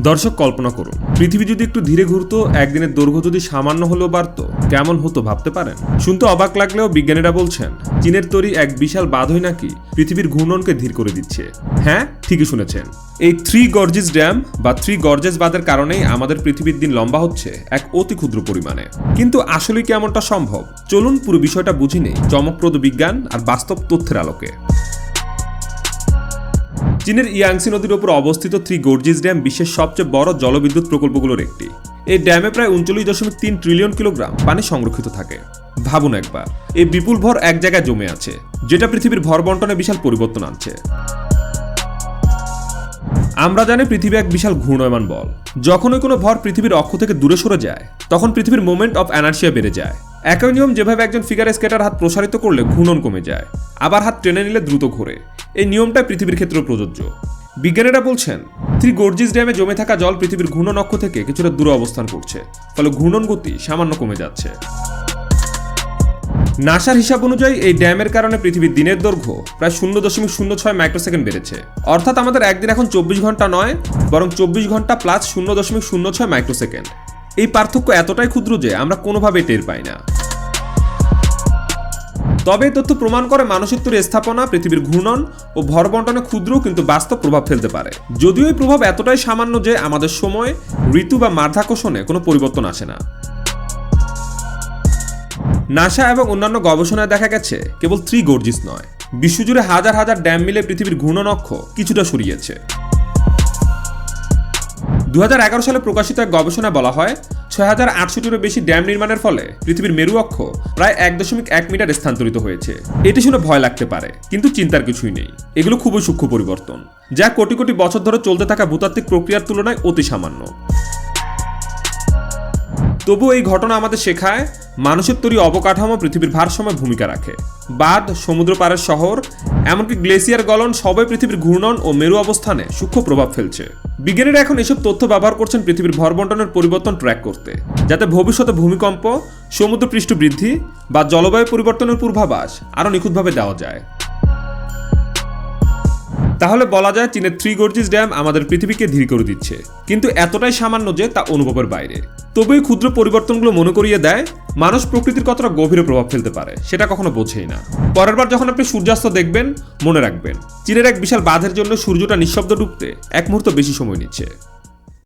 দর্শক, কল্পনা করুন, পৃথিবী যদি একটু ধীরে ঘুরতো, একদিনের দৈর্ঘ্য যদি সামান্য হলেও বাড়তো, কেমন হতো ভাবতে পারেন? শুনতে অবাক লাগলেও বিজ্ঞানীরা বলছেন, চীনের তৈরি এক বিশাল বাঁধই নাকি পৃথিবীর ঘূর্ণনকে ধীর করে দিচ্ছে। হ্যাঁ ঠিকই শুনেছেন। এই থ্রি গর্জেস ড্যাম বা থ্রি গর্জেস বাঁধের কারণেই আমাদের পৃথিবীর দিন লম্বা হচ্ছে এক অতি ক্ষুদ্র পরিমাণে। কিন্তু আসলে কি এমনটা সম্ভব? চলুন পুরো বিষয়টা বুঝি নেই, চমকপ্রদ বিজ্ঞান আর বাস্তব তথ্যের আলোকে। চীনের ইয়াংসি নদীর উপর অবস্থিত থ্রি গর্জিস ড্যাম বিশ্বের সবচেয়ে বড় জলবিদ্যুৎ প্রকল্পগুলোর একটি। এই ড্যামে প্রায় উনচল্লিশ দশমিক তিন ট্রিলিয়ন কিলোগ্রাম পানি সংরক্ষিত থাকে। ভাবুন একবার, এই বিপুল ভর এক জায়গায় জমে আছে, যেটা পৃথিবীর ভর বন্টনে বিশাল পরিবর্তন আনছে। আমরা জানি পৃথিবী এক বিশাল ঘূর্ণয়মান বল। যখনই কোনো ভর পৃথিবীর অক্ষ থেকে দূরে সরে যায়, তখন পৃথিবীর মোমেন্ট অফ এনার্জিয়া বেড়ে যায়। একই নিয়ম যেভাবে একজন ফিগার স্কেটার হাত প্রসারিত করলে ঘূর্ণন কমে যায়, আবার হাত টেনে নিলে দ্রুত ঘোরে। এই নিয়মটা পৃথিবীর ক্ষেত্রেও প্রযোজ্য। বিজ্ঞানীরা বলছেন, থ্রি গর্জিস ড্যামে জমে থাকা জল পৃথিবীর ঘূর্ণন অক্ষ থেকে কিছুটা দূরে অবস্থান করছে, ফলে ঘূর্ণন গতি সামান্য কমে যাচ্ছে। নাসার হিসাব অনুযায়ী এই ড্যামের কারণে পৃথিবীর দিনের দৈর্ঘ্য প্রায় শূন্য দশমিক শূন্য ছয় মাইক্রোসেকেন্ড বেড়েছে। অর্থাৎ আমাদের একদিন এখন চব্বিশ ঘণ্টা নয়, বরং চব্বিশ ঘণ্টা প্লাস শূন্য দশমিক শূন্য ছয় মাইক্রোসেকেন্ড। এই পার্থক্য এতটাই ক্ষুদ্র যে আমরা কোনোভাবেই টের পাই না। তবে এই তথ্য প্রমাণ করে মানুষের স্থাপনা, পৃথিবীর ঘূর্ণন ও ভর বন্টনে ক্ষুদ্র কিন্তু বাস্তব প্রভাব ফেলতে পারে। যদিও এই প্রভাব এতটাই সামান্য যে আমাদের সময়, ঋতু বা মাধ্যাকর্ষণে কোনো পরিবর্তন আসে না। নাসা এবং অন্যান্য গবেষণায় দেখা গেছে, কেবল থ্রি গর্জিস নয়, বিশ্বজুড়ে হাজার হাজার ড্যাম মিলে পৃথিবীর ঘূর্ণন অক্ষ কিছুটা সরিয়েছে। দু হাজার এগারো সালে প্রকাশিত এক গবেষণায় বলা হয় ছয় হাজার আটশোটিরও বেশি ড্যাম নির্মাণের ফলে পৃথিবীর মেরু অক্ষ প্রায় এক দশমিক এক মিটার স্থানান্তরিত হয়েছে। এটি শুনে ভয় লাগতে পারে, কিন্তু চিন্তার কিছুই নেই। এগুলো খুবই সূক্ষ্ম পরিবর্তন, যা কোটি কোটি বছর ধরে চলতে থাকা ভূতাত্ত্বিক প্রক্রিয়ার তুলনায় অতি সামান্য। তবু এই ঘটনা আমাদের শেখায়, মানুষের তৈরি অবকাঠামো পৃথিবীর ভারসাম্য ভূমিকা রাখে। বাঁধ, সমুদ্র পাড়ের শহর, এমনকি গ্লেসিয়ার গলন সবাই পৃথিবীর ঘূর্ণন ও মেরু অবস্থানে সূক্ষ্ম প্রভাব ফেলছে। বিজ্ঞানীরা এখন এসব তথ্য ব্যবহার করছেন পৃথিবীর ভরবন্টনের পরিবর্তন ট্র্যাক করতে, যাতে ভবিষ্যতে ভূমিকম্প সমুদ্র পৃষ্ঠ বৃদ্ধি বা জলবায়ু পরিবর্তনের পূর্বাভাস আরও নিখুঁতভাবে দেওয়া যায়। তাহলে বলা যায় চীনের থ্রি গর্জিস ড্যাম আমাদের পৃথিবীকে ধীর করে দিচ্ছে। কিন্তু এতটাই সামান্য যে তা অনুভবের বাইরে। তবে এই ক্ষুদ্র পরিবর্তনগুলো মনে করিয়ে দেয়, মানুষ প্রকৃতির কতটা গভীরে প্রভাব ফেলতে পারে, সেটা কখনো বোঝেই না। পরের বার যখন আপনি সূর্যাস্ত দেখবেন, মনে রাখবেন, চীনের এক বিশাল বাঁধের জন্য সূর্যটা নিঃশব্দ ডুবতে এক মুহূর্ত বেশি সময় নিচ্ছে।